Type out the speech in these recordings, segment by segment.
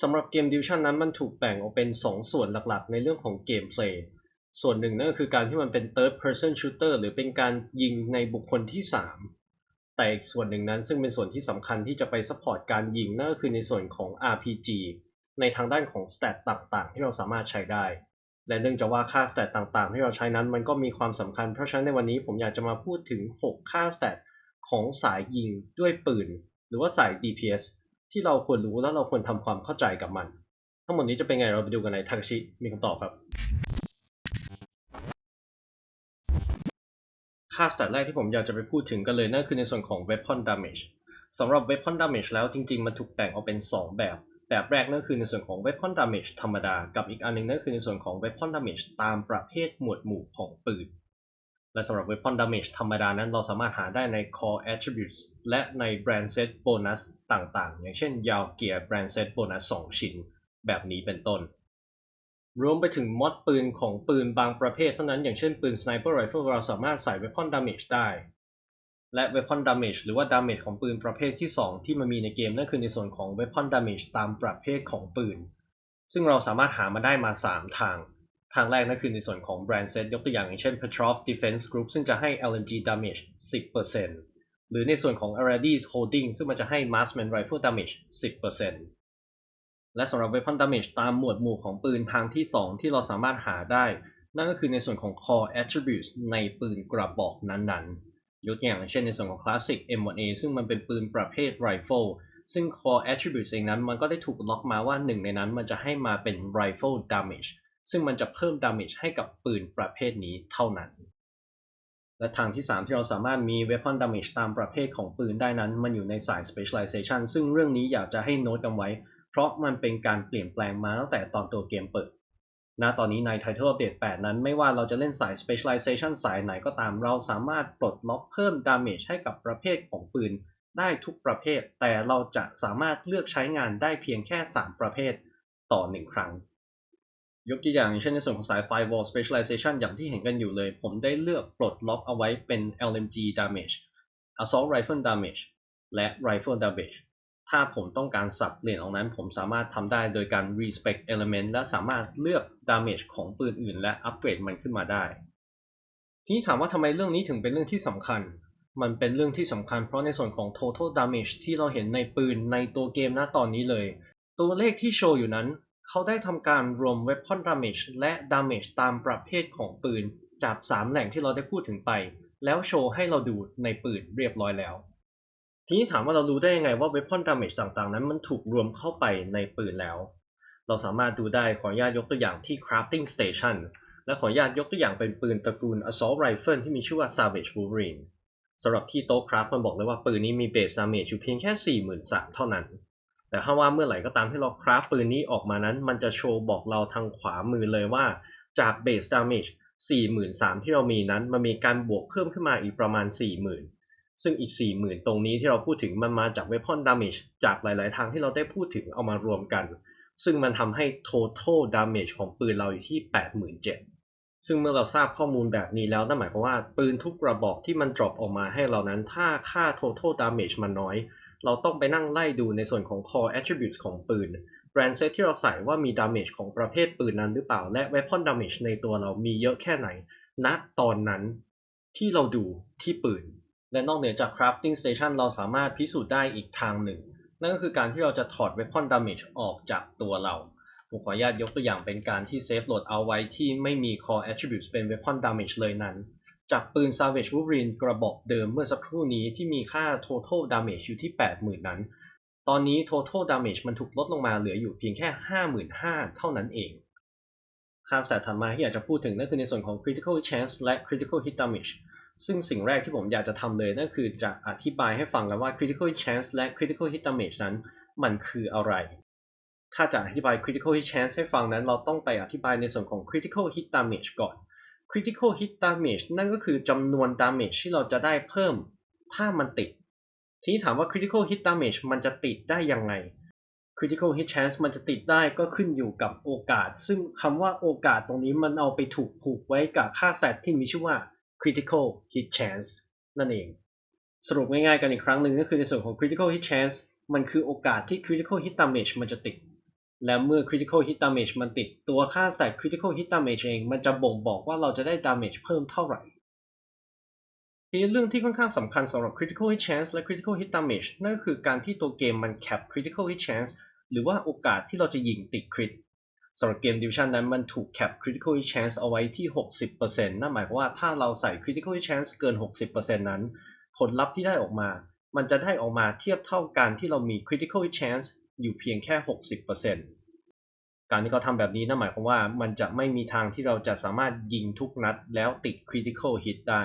สำหรับเกมดิวชันนั้นมันถูกแบ่งออกเป็น 2 ส่วนหลักๆ ในเรื่องของเกมเพลย์ส่วนหนึ่งนั่นก็คือการที่มันเป็น third person shooter หรือเป็นการยิงในบุคคลที่ 3 แต่อีกส่วนหนึ่งนั้นซึ่งเป็นส่วนที่สำคัญที่จะไปซัพพอร์ตการยิงนั่นก็คือในส่วนของ RPG ในทางด้านของ stat ต่างๆ ที่เราสามารถใช้ได้ และเนื่องจากว่าค่า stat ต่างๆ ที่เราใช้นั้นมันก็มีความสำคัญ เพราะฉะนั้นในวันนี้ผมอยากจะมาพูดถึง 6 ค่า stat ของสายยิงด้วยปืน หรือว่าสาย DPS ที่เราควรรู้และเราควรทำความเข้าใจกับมัน ทั้งหมดนี้จะเป็นไงเราไปดูกันในทากชิมีคำตอบครับค่าสแตทแรกที่ผมอยากจะไปพูดถึงกันเลยนั่นคือในส่วนของ weapon damage สำหรับ weapon damage แล้วจริงๆ มันถูกแบ่งออกเป็น 2 แบบ แบบแรกนั่นคือในส่วนของ weapon damage ธรรมดา กับอีกอันหนึงนั่นคือในส่วนของ weapon damage ตามประเภทหมวดหมู่ของปืน และสำหรับ weapon damage ธรรมดานั้นเราสามารถหาได้ใน core attributes และใน brand set bonus ต่างๆ อย่างเช่นยาวเกียร์ brand set bonus 2 ชิ้น แบบนี้เป็นต้น รวมไปถึงมอดปืนของปืนบางประเภทเท่านั้นอย่างเช่นปืน sniper rifle เราสามารถใส่ weapon damage ได้ และ weapon damage หรือว่า damage ของปืนประเภทที่ 2 ที่มันมีในเกมนั่นคือในส่วนของ weapon damage ตามประเภทของปืน ซึ่งเราสามารถหามาได้มา 3 ทาง ทางแรกนั่นคือในส่วนของ brand set ยกตัวอย่างอย่างเช่น Petrov Defense Group ซึ่งจะให้ LMG damage 10%หรือในส่วนของ Arades Holding ซึ่งมันจะให้ Marksman Rifle damage 10%และสำหรับ weapon damage ตามหมวดหมู่ของปืนทางที่ 2 ที่เราสามารถหาได้ นั่นก็คือในส่วนของ core attributes ในปืนกระบอกนั้นๆ ยกตัวอย่างเช่นในส่วนของ classic M1A ซึ่งมันเป็นปืนประเภท rifle ซึ่ง core attributes เองนั้นมันก็ได้ถูกล็อกมาว่าหนึ่งในนั้นมันจะให้มาเป็น rifle damage ซึ่งมันจะเพิ่ม damage ให้กับปืนประเภทนี้เท่านั้น และทางที่ 3 ที่เราสามารถมี weapon damage ตามประเภทของปืนได้นั้น มันอยู่ในสาย specialization ซึ่งเรื่องนี้อยากจะให้โน้ตกันไว้ เพราะมันเป็นการเปลี่ยนแปลงมาตั้งแต่ตอนตัวเกมเปิดณตอนนี้ใน Title Update 8 นั้นไม่ว่าเราจะเล่นสาย Specialization สายไหนก็ตามเราสามารถปลดล็อกเพิ่ม Damage ให้กับประเภทของปืนได้ทุกประเภท แต่เราจะสามารถเลือกใช้งานได้เพียงแค่ 3 ประเภทต่อ 1 ครั้ง ยกตัวอย่างเช่นในส่วนของสาย Firewall Specialization อย่างที่เห็นกันอยู่เลย ผมได้เลือกปลดล็อกเอาไว้เป็น LMG Damage Assault Rifle Damage และ Rifle Damage ถ้าผมต้องการสับเปลี่ยนออกนั้น ผมสามารถทำได้โดยการ respec element และสามารถเลือก damage ของปืนอื่น และอัปเกรดมันขึ้นมาได้ ทีนี้ถามว่าทำไมเรื่องนี้ถึงเป็นเรื่องที่สำคัญ มันเป็นเรื่องที่สำคัญเพราะในส่วนของ total damage ที่เราเห็นในปืนในตัวเกมณตอนนี้เลย ตัวเลขที่โชว์อยู่นั้น เขาได้ทำการรวม weapon damage และ damage ตามประเภทของปืน จาก 3 แหล่งที่เราได้พูดถึงไป แล้วโชว์ให้เราดูในปืนเรียบร้อยแล้ว ทีนี้ถามว่าเรารู้ได้ยังไงว่า weapon damage ต่างๆ นั้นมันถูกรวมเข้าไปในปืนแล้ว เราสามารถดูได้ขออนุญาตยกตัวอย่างที่ crafting station และขออนุญาตยกตัวอย่างเป็นปืนตระกูล assault rifle ที่มีชื่อว่า savage wolverine สำหรับที่โต๊ะคราฟมันบอกเลยว่าปืนนี้มี base damage อยู่เพียงแค่ 43,000 เท่านั้น แต่ถ้าว่าเมื่อไหร่ก็ตามที่เราคราฟปืนนี้ออกมานั้น มันจะโชว์บอกเราทางขวามือเลยว่าจาก base damage 43,000 ที่เรามีนั้น มันมีการบวกเพิ่มขึ้นมาอีกประมาณ 40,000 ซึ่งอีก 40,000 ตรงนี้ที่เราพูดถึงมันมาจาก weapon damage จากหลาย ๆ ทางที่เราได้พูดถึงเอามารวมกัน ซึ่งมันทำให้ total damage ของปืนเราอยู่ที่ 87,000 ซึ่งเมื่อเราทราบข้อมูลแบบนี้แล้วนั่นหมายความว่าปืนทุกกระบอกที่มัน drop ออกมาให้เรานั้น ถ้าค่า total damage มันน้อย เราต้องไปนั่งไล่ดูในส่วนของ core attributes ของปืน brand set ที่เราใส่ว่ามี damage ของประเภทปืนนั้นหรือเปล่า และ weapon damage ในตัวเรามีเยอะแค่ไหนณตอนนั้นที่เราดูที่ปืน และนอกเหนือจาก crafting station เราสามารถพิสูจน์ได้อีกทางหนึ่ง นั่นก็คือการที่เราจะถอด weapon damage ออกจากตัวเราผมขออนุญาตยกตัวอย่างเป็นการที่ save load เอาไว้ที่ไม่มี core attributes เป็น weapon damage เลยนั้น จากปืน savage wolverine กระบอกเดิมเมื่อสักครู่นี้ที่มีค่า total damage อยู่ที่ 80,000 นั้น ตอนนี้ total damage มันถูกลดลงมาเหลืออยู่เพียงแค่ 55,000 เท่านั้นเองค่าสแตทถัดมาที่อยากจะพูดถึงนั่นคือในส่วนของ critical chance และ critical hit damage ซึ่งสิ่งแรกที่ผมอยากจะทำเลยนั่นคือจะอธิบายให้ฟังกันว่า critical chance และ critical hit damage นั้น มันคืออะไร ถ้าจะอธิบาย critical hit chance ให้ฟังนั้น เราต้องไปอธิบายในส่วนของ critical hit damage ก่อน critical hit damage นั่นก็คือจำนวน damage ที่เราจะได้เพิ่ม ถ้ามันติด ทีนี้ถามว่า critical hit damage มันจะติดได้ยังไง critical hit chance มันจะติดได้ก็ขึ้นอยู่กับโอกาส ซึ่งคำว่าโอกาสตรงนี้มันเอาไปถูกผูกไว้กับค่าแซดที่มีชื่อว่า critical hit chance นั่นเอง สรุปง่ายๆกันอีกครั้งหนึ่งก็คือในส่วนของ critical hit chance มันคือโอกาสที่ critical hit damage มันจะติด และเมื่อ critical hit damage มันติดตัวค่า stat critical hit damage เอง มันจะบ่งบอกว่าเราจะได้ damage เพิ่มเท่าไหร่ทีนี้เรื่องที่ค่อนข้างสำคัญสำหรับ critical hit chance และ critical hit damage นั่นก็คือการที่ตัวเกมมัน cap critical hit chance หรือว่าโอกาสที่เราจะยิงติดคริตสำหรับเกม Division นั้นมันถูก cap critical hit chance เอาไว้ที่ 60%นั่นหมายความว่าถ้าเราใส่ critical hit chance เกิน 60%นั้น ผลลัพธ์ที่ได้ออกมา มันจะได้ออกมาเทียบเท่ากันที่เรามี critical hit chance อยู่เพียงแค่ 60%การที่เขาทำแบบนี้นั่นหมายความว่ามันจะไม่มีทางที่เราจะสามารถยิงทุกนัดแล้วติด critical hit ได้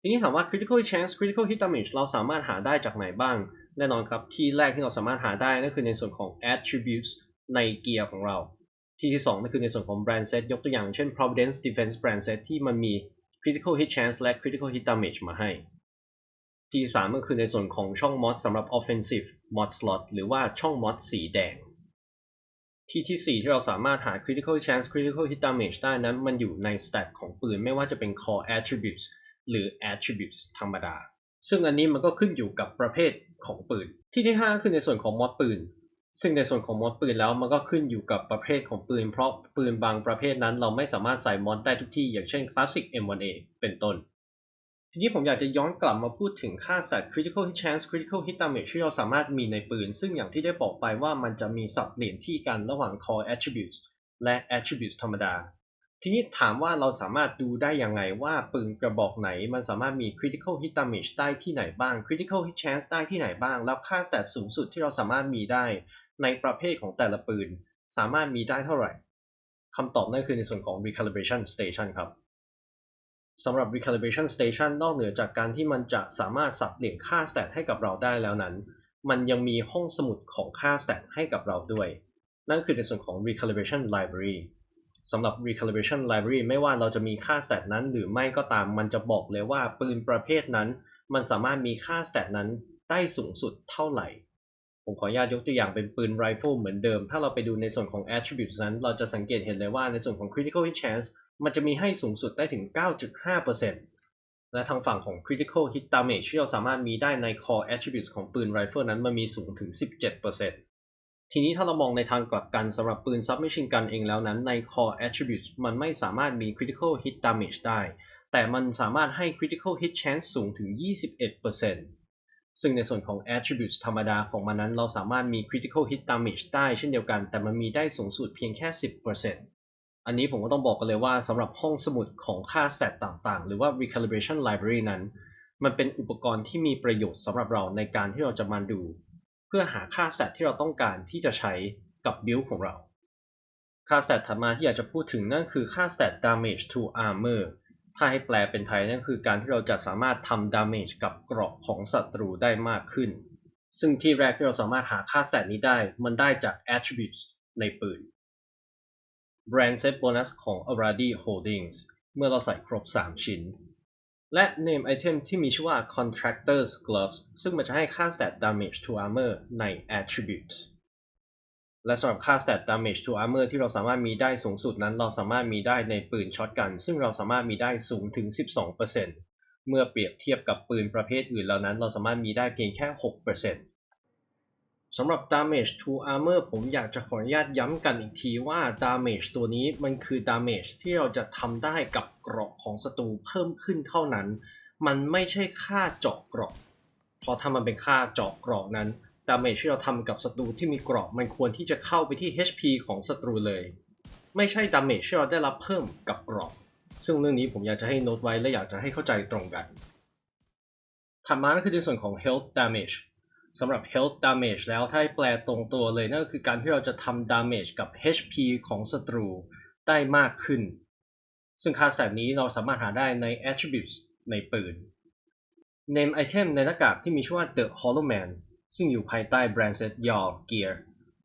ทีนี้ถามว่า critical chance critical hit damage เราสามารถหาได้จากไหนบ้าง แน่นอนครับที่แรกที่เราสามารถหาได้นั่นคือในส่วนของ attributes ในเกียร์ของเรา ที่ที่สองนั่นคือในส่วนของ brand set ยกตัวอย่างเช่น providence defense brand set ที่มันมี critical hit chance และ critical hit damage มาให้ ที่สามก็คือในส่วนของช่อง mod สำหรับ offensive mod slot หรือว่าช่อง mod สีแดง ที่ที่สี่ที่เราสามารถหา critical chance critical hit damage ได้นั้นมันอยู่ใน stat ของปืน ไม่ว่าจะเป็น core attributes หรือ attributes ธรรมดา ซึ่งอันนี้มันก็ขึ้นอยู่กับประเภทของปืน ที่ที่ห้าคือในส่วนของ mod ปืน ซึ่งในส่วนของมอดปืนแล้วมันก็ขึ้นอยู่กับประเภทของปืน เพราะปืนบางประเภทนั้นเราไม่สามารถใส่มอดได้ทุกที่ อย่างเช่น Classic M1A เป็นต้น ทีนี้ผมอยากจะย้อนกลับมาพูดถึงค่า stat critical hit chance critical hit damage ที่เราสามารถมีในปืน ซึ่งอย่างที่ได้บอกไปว่ามันจะมีสับเปลี่ยนที่กันระหว่าง core attributes และ attributes ธรรมดา ทีนี้ถามว่าเราสามารถดูได้ยังไงว่าปืนกระบอกไหน มันสามารถมี critical hit damage ได้ที่ไหนบ้าง critical hit chance ได้ที่ไหนบ้าง แล้วค่า stat สูงสุดที่เราสามารถมีได้ในประเภทของแต่ละปืน สามารถมีได้เท่าไหร่คำตอบนั่นคือในส่วนของ recalibration station ครับ สำหรับ recalibration station นอกเหนือจากการที่มันจะสามารถสับเปลี่ยนค่า stat ให้กับเราได้แล้วนั้น มันยังมีห้องสมุดของค่า stat ให้กับเราด้วย นั่นคือในส่วนของ recalibration library สำหรับ recalibration library ไม่ว่าเราจะมีค่า stat นั้น หรือไม่ก็ตามมันจะบอกเลยว่าปืนประเภทนั้น มันสามารถมีค่า stat นั้นได้สูงสุดเท่าไหร่ ผมขออนุญาตยกตัวอย่างเป็นปืนไรเฟิลเหมือนเดิม ถ้าเราไปดูในส่วนของ attributes นั้น เราจะสังเกตเห็นเลยว่าในส่วนของ critical hit chance มันจะมีให้สูงสุดได้ถึง 9.5%และทางฝั่งของ critical hit damage ที่เราสามารถมีได้ใน core attributes ของปืนไรเฟิลนั้นมันมีสูงถึง 17%ทีนี้ถ้าเรามองในทางกลับกันสำหรับปืน submachine gun เองแล้วนั้นใน core attributes มันไม่สามารถมี critical hit damage ได้ แต่มันสามารถให้ critical hit chance สูงถึง 21%ซึ่งในส่วนของ attributes ธรรมดาของมันนั้น เราสามารถมี critical hit damage ได้เช่นเดียวกัน แต่มันมีได้สูงสุดเพียงแค่ 10% อันนี้ผมก็ต้องบอกกันเลยว่าสำหรับห้องสมุดของค่า stat ต่างๆ หรือว่า recalibration library นั้น มันเป็นอุปกรณ์ที่มีประโยชน์สำหรับเราในการที่เราจะมาดู เพื่อหาค่า stat ที่เราต้องการที่จะใช้กับ build ของเรา ค่า stat ถัดมาที่อยากจะพูดถึงนั่นคือค่า stat damage to armor ถ้าให้แปลเป็นไทยนั่นคือการที่เราจะสามารถทำ damage กับเกราะของศัตรูได้มากขึ้น ซึ่งที่แรกที่เราสามารถหาค่า stat นี้ได้ มันได้จาก attributes ในปืน brand set bonus ของ Aradi Holdings เมื่อเราใส่ครบ 3 ชิ้น และ name item ที่มีชื่อว่า contractor's gloves ซึ่งมันจะให้ค่า stat damage to armor ใน attributes และสำหรับค่า stat damage to armor ที่เราสามารถมีได้สูงสุดนั้น เราสามารถมีได้ในปืนช็อตกัน ซึ่งเราสามารถมีได้สูงถึง 12%เมื่อเปรียบเทียบกับปืนประเภทอื่นเหล่านั้น เราสามารถมีได้เพียงแค่ 6% สำหรับ damage to armor ผมอยากจะขออนุญาตย้ำกันอีกทีว่า damage ตัวนี้มันคือ damage ที่เราจะทำได้กับเกราะของศัตรูเพิ่มขึ้นเท่านั้น มันไม่ใช่ค่าเจาะเกราะเพราะถ้ามันเป็นค่าเจาะเกราะนั้น damage ที่เราทำกับศัตรูที่มีเกราะมันควรที่จะเข้าไปที่ HP ของศัตรูเลย ไม่ใช่ damage ที่เราได้รับเพิ่มกับเกราะซึ่งเรื่องนี้ผมอยากจะให้โน้ตไว้และอยากจะให้เข้าใจตรงกันถัดมาก็คือในส่วนของ health damage สำหรับ health damage แล้วถ้าให้แปลตรงตัวเลยนั่นก็คือการที่เราจะทำ damage กับ HP ของศัตรูได้มากขึ้น ซึ่งค่า stat นี้เราสามารถหาได้ใน attributes ในปืน name item ในหน้ากากที่มีชื่อว่า the hollow man ซึ่งอยู่ภายใต้ brand set your gear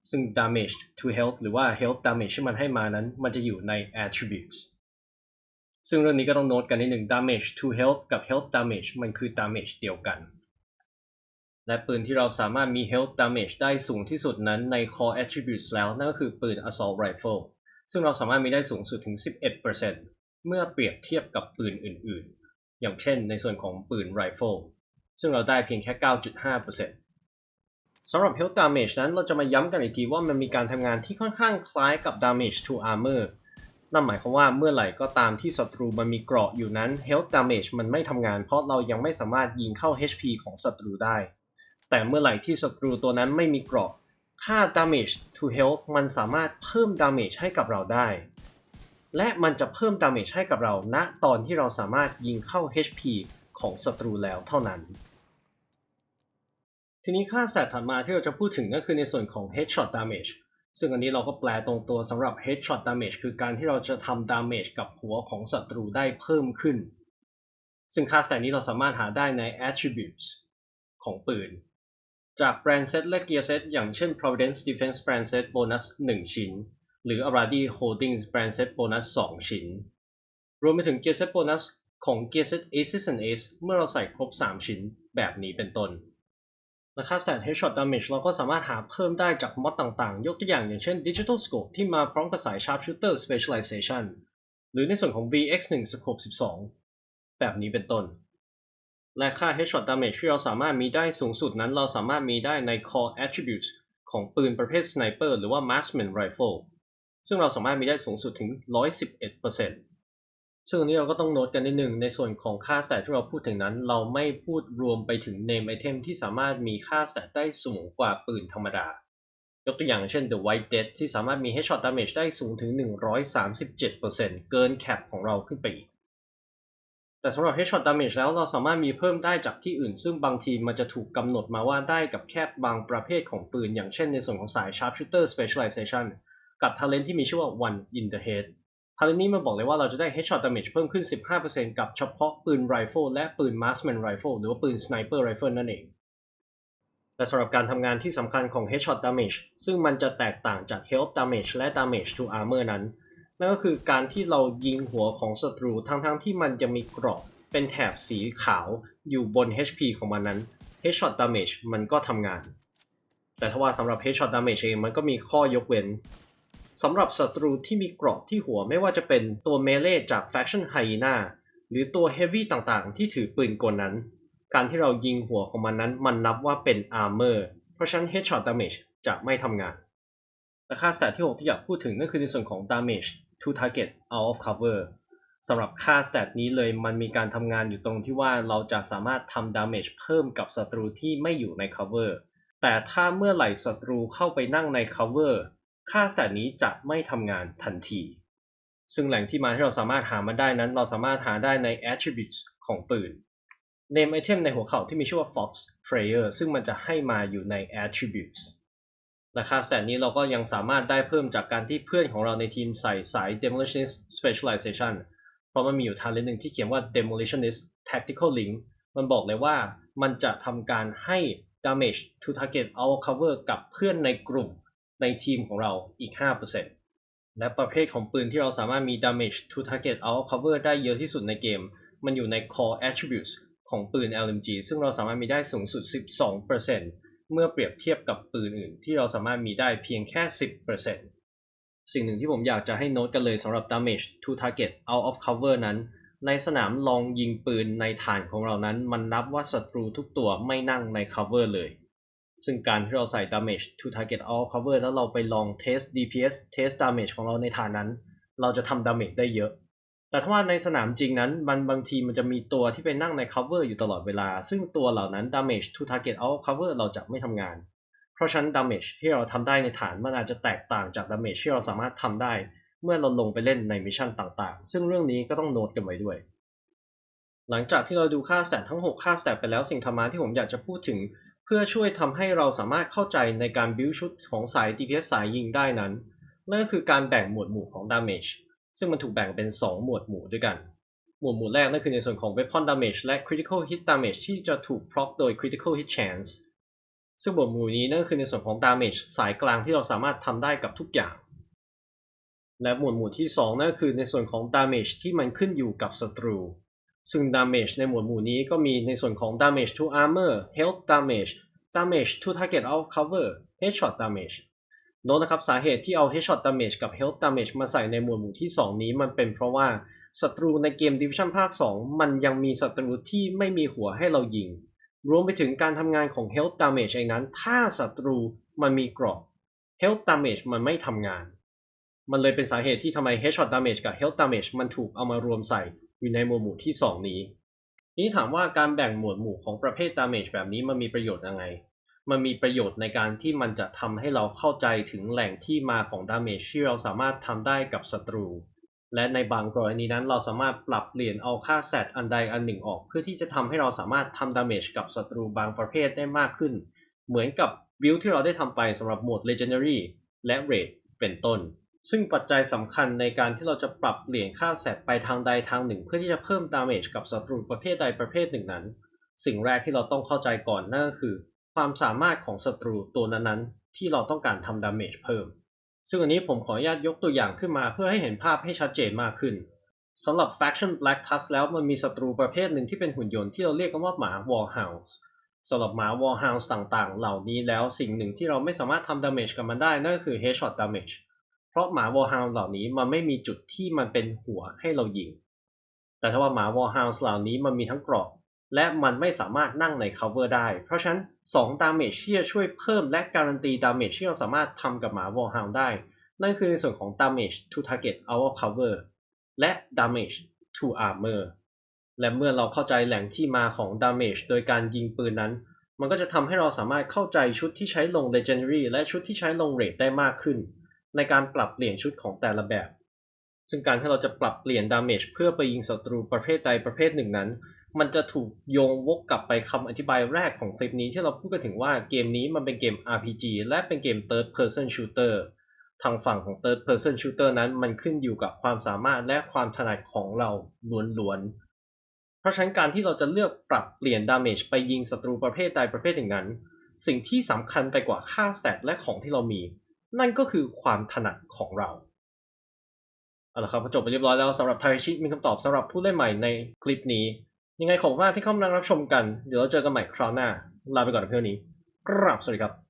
ซึ่ง damage to health หรือว่า health damage ที่มันให้มานั้น มันจะอยู่ใน attributes ซึ่งเรื่องนี้ก็ต้องโน้ตกันนิดหนึ่ง damage to health กับ health damage มันคือ damage เดียวกัน และปืนที่เราสามารถมี health damage ได้สูงที่สุดนั้นใน core attributes แล้ว นั่นก็คือปืน assault rifle ซึ่งเราสามารถมีได้สูงสุดถึง 11%เมื่อเปรียบเทียบกับปืนอื่นๆ อย่างเช่นในส่วนของปืน rifle ซึ่งเราได้เพียงแค่ 9.5%สำหรับ Health Damage นั้นเราจะมาย้ำกันอีกทีว่ามันมีการทำงานที่ค่อนข้างคล้ายกับ Damage to Armor นั่นหมายความว่าเมื่อไหร่ก็ตามที่ศัตรูมันมีเกราะอยู่นั้น Health Damage มันไม่ทำงานเพราะเรายังไม่สามารถยิงเข้า HP ของศัตรูได้ แต่เมื่อไหร่ที่ศัตรูตัวนั้นไม่มีเกราะ ค่า damage to health มันสามารถเพิ่ม damage ให้กับเราได้ และมันจะเพิ่ม damage ให้กับเราณตอนที่เราสามารถยิงเข้า HP ของศัตรูแล้วเท่านั้น ทีนี้ค่า stat ถัดมาที่เราจะพูดถึงก็คือในส่วนของ headshot damage ซึ่งอันนี้เราก็แปลตรงตัวสำหรับ headshot damage คือการที่เราจะทำ damage กับหัวของศัตรูได้เพิ่มขึ้น ซึ่งค่า stat นี้เราสามารถหาได้ใน attributes ของปืน จากแบรนด์เซตและเกียร์เซตอย่างเช่น Providence Defense Brand Set Bonus 1ชิ้น หรือ Aradi Holdings Brand Set Bonus 2ชิ้น รวมไปถึงเกียร์เซตโบนัสของเกียร์เซต Aces and Ace เมื่อเราใส่ครบ 3 ชิ้นแบบนี้เป็นต้นและค่า Stat Headshot Damage เราก็สามารถหาเพิ่มได้จากมอดต่างๆ ยกตัวอย่างอย่างเช่น Digital Scope ที่มาพร้อมกับสาย Sharpshooter Specialization หรือในส่วนของ VX1 Scope 12 แบบนี้เป็นต้น และค่า Headshot Damage ที่เราสามารถมีได้สูงสุดนั้น เราสามารถมีได้ใน Core attribute ของปืนประเภท Sniper หรือว่า Marksman Rifle ซึ่งเราสามารถมีได้สูงสุดถึง 111%ซึ่งอันนี้เราก็ต้องโน้ตกันนิดนึงในส่วนของค่า stat ที่เราพูดถึงนั้น เราไม่พูดรวมไปถึง name item ที่สามารถมีค่า stat ได้สูงกว่าปืนธรรมดา ยกตัวอย่างเช่น The White Dead ที่สามารถมี Headshot Damage ได้สูงถึง 137%เกินแคปของเราขึ้นไปอีก แต่สำหรับ Headshot Damage แล้วเราสามารถมีเพิ่มได้จากที่อื่น ซึ่งบางทีมันจะถูกกำหนดมาว่าได้กับแค่บางประเภทของปืน อย่างเช่นในส่วนของสาย Sharpshooter Specialization กับ Talent ที่มีชื่อว่า One in the Head Talent นี้มันบอกเลยว่าเราจะได้ Headshot Damage เพิ่มขึ้น 15%กับเฉพาะปืน Rifle และปืน Marksman Rifle หรือว่าปืน Sniper Rifle นั่นเองแต่สำหรับการทำงานที่สำคัญของ Headshot Damage ซึ่งมันจะแตกต่างจาก Health Damage และ Damage to Armor นั้น นั่นก็คือการที่เรายิงหัวของศัตรูทั้งๆทที่มันจะมีเกราะเป็นแถบสีขาวอยู่บน HP ของมันนั้น Headshot Damage มันก็ทำงาน แต่ถ้าว่าสำหรับ Headshot Damage เองมันก็มีข้อยกเว้นสำหรับศัตรูที่มีเกราะที่หัวไม่ว่าจะเป็นตัวเมเลจาก Faction Hyena หรือตัว Heavy ต่างๆ ที่ถือปืนกลนั้น การที่เรายิงหัวของมันนั้นมันนับว่าเป็น Armor เพราะฉะนั้น Headshot Damage จะไม่ทำงาน และค่า stat ที่ 6 ที่อยากพูดถึงนั่นคือในส่วนของ damage to target out of cover สำหรับค่า stat นี้เลยมันมีการทำงานอยู่ตรงที่ว่าเราจะสามารถทำ damage เพิ่มกับศัตรูที่ไม่อยู่ใน cover แต่ถ้าเมื่อไหร่ศัตรูเข้าไปนั่งใน cover ค่า stat นี้จะไม่ทำงานทันที ซึ่งแหล่งที่มาที่เราสามารถหามาได้นั้น เราสามารถหาได้ใน attributes ของปืน name item ในหัวเข่าที่มีชื่อว่า fox prayer ซึ่งมันจะให้มาอยู่ใน attributes และค่า stat นี้เราก็ยังสามารถได้เพิ่มจากการที่เพื่อนของเราในทีมใส่สาย demolition specialization เพราะมันมีอยู่ทางเลนหนึ่งที่เขียนว่า demolitionist tactical link มันบอกเลยว่ามันจะทำการให้ damage to target out cover กับเพื่อนในกลุ่มในทีมของเราอีก 5%และประเภทของปืนที่เราสามารถมี damage to target out cover ได้เยอะที่สุดในเกม มันอยู่ใน core attributes ของปืน LMG ซึ่งเราสามารถมีได้สูงสุด 12% เมื่อเปรียบเทียบกับปืนอื่น ที่เราสามารถมีได้เพียงแค่ 10%สิ่งหนึ่งที่ผมอยากจะให้โน้ตกันเลยสำหรับ damage to target out of cover นั้น ในสนามลองยิงปืนในฐานของเรานั้น มันนับว่าศัตรูทุกตัวไม่นั่งใน cover เลย ซึ่งการที่เราใส่ damage to target out of cover แล้วเราไปลอง test DPS test damage ของเราในฐานนั้น เราจะทำ damage ได้เยอะ แต่ถ้าว่าในสนามจริงนั้นมันบางทีมันจะมีตัวที่ไปนั่งใน cover อยู่ตลอดเวลา ซึ่งตัวเหล่านั้น damage to target out cover เราจะไม่ทำงาน เพราะฉะนั้น damage ที่เราทำได้ในฐานมันอาจจะแตกต่างจาก damage ที่เราสามารถทำได้ เมื่อเราลงไปเล่นในมิชชั่นต่างๆ ซึ่งเรื่องนี้ก็ต้องโน้ตกันไว้ด้วย หลังจากที่เราดูค่า stat ทั้ง 6 ค่า stat ไปแล้วสิ่งธรรมะที่ผมอยากจะพูดถึง เพื่อช่วยทำให้เราสามารถเข้าใจในการ build ชุดของสาย DPS สายยิงได้นั้นนั่นก็คือการแบ่งหมวดหมู่ของ damage ซึ่งมันถูกแบ่งเป็น 2 หมวดหมู่ด้วยกัน หมวดหมู่แรกนั่นคือในส่วนของ weapon damage และ critical hit damage ที่จะถูก proc โดย critical hit chance ซึ่งหมวดหมู่นี้นั่นคือในส่วนของ damage สายกลางที่เราสามารถทำได้กับทุกอย่าง และหมวดหมู่ที่ 2 นั่นคือในส่วนของ damage ที่มันขึ้นอยู่กับศัตรู ซึ่ง damage ในหมวดหมู่นี้ก็มีในส่วนของ damage to armor health damage damage to target out cover headshot damage โน้ตนะครับสาเหตุที่เอา headshot damage กับ health damage มาใส่ในหมวดหมู่ที่ 2 นี้มันเป็นเพราะว่าศัตรูในเกม Division ภาค 2 มันยังมีศัตรูที่ไม่มีหัวให้เรายิง รวมไปถึงการทำงานของ health damage เองนั้น ถ้าศัตรูมันมีเกรอบ health damage มันไม่ทำงาน มันเลยเป็นสาเหตุที่ทำไม headshot damage กับ health damage มันถูกเอามารวมใส่อยู่ในหมวดหมู่ที่ 2 นี้ทีนี้ถามว่าการแบ่งหมวดหมู่ของประเภท damage แบบนี้มันมีประโยชน์ยังไง มันมีประโยชน์ในการที่มันจะทำให้เราเข้าใจถึงแหล่งที่มาของ damage ที่เราสามารถทำได้กับศัตรู และในบางกรณีนั้นเราสามารถปรับเปลี่ยนเอาค่า stat อันใดอันหนึ่งออก เพื่อที่จะทำให้เราสามารถทำ damage กับศัตรูบางประเภทได้มากขึ้น เหมือนกับบิลที่เราได้ทำไปสำหรับโหมด legendary และ raid เป็นต้น ซึ่งปัจจัยสำคัญในการที่เราจะปรับเปลี่ยนค่า stat ไปทางใดทางหนึ่ง เพื่อที่จะเพิ่ม damage กับศัตรูประเภทใดประเภทหนึ่งนั้น สิ่งแรกที่เราต้องเข้าใจก่อนนั่นก็คือ ความสามารถของศัตรูตัวนั้นๆ ที่เราต้องการทำ damage เพิ่ม ซึ่งอันนี้ผมขออนุญาตยกตัวอย่างขึ้นมาเพื่อให้เห็นภาพให้ชัดเจนมากขึ้นสำหรับ faction Black Tusk แล้วมันมีศัตรูประเภทหนึ่งที่เป็นหุ่นยนต์ที่เราเรียกกันว่าหมา Warhounds สำหรับหมา Warhounds ต่างๆ เหล่านี้แล้วสิ่งหนึ่งที่เราไม่สามารถทำ damage กับมันได้นั่นก็คือ headshot damage เพราะหมา Warhound เหล่านี้มันไม่มีจุดที่มันเป็นหัวให้เรายิง แต่ถ้าว่าหมา Warhounds เหล่านี้มันมีทั้งกรอบ และมันไม่สามารถนั่งใน cover ได้ เพราะฉะนั้น 2 damage ที่จะช่วยเพิ่มและการันตี damage ที่เราสามารถทำกับหมา Warhound ได้ นั่นคือในส่วนของ damage to target our cover และ damage to armor และเมื่อเราเข้าใจแหล่งที่มาของ damage โดยการยิงปืนนั้น มันก็จะทำให้เราสามารถเข้าใจชุดที่ใช้ลง legendary และชุดที่ใช้ลง raid ได้มากขึ้น ในการปรับเปลี่ยนชุดของแต่ละแบบ ซึ่งการที่เราจะปรับเปลี่ยน damage เพื่อไปยิงศัตรูประเภทใดประเภทหนึ่งนั้น มันจะถูกโยงวกกลับไปคำอธิบายแรกของคลิปนี้ที่เราพูดกันถึงว่าเกมนี้มันเป็นเกม RPG และเป็นเกม third person shooter ทางฝั่งของ third person shooter นั้นมันขึ้นอยู่กับความสามารถและความถนัดของเราล้วนๆ เพราะฉะนั้นการที่เราจะเลือกปรับเปลี่ยน damage ไปยิงศัตรูประเภทใดประเภทหนึ่งนั้น สิ่งที่สำคัญไปกว่าค่า stat และของที่เรามี นั่นก็คือความถนัดของเราเอาละครับจบไปเรียบร้อยแล้วสำหรับไทชิมีคำตอบสำหรับผู้เล่นใหม่ในคลิปนี้ ยังไงขอบคุณมากที่เข้ามารับชมกัน เดี๋ยวเราเจอกันใหม่คราวหน้า ลาไปก่อนเพียงนี้ กราบสวัสดีครับ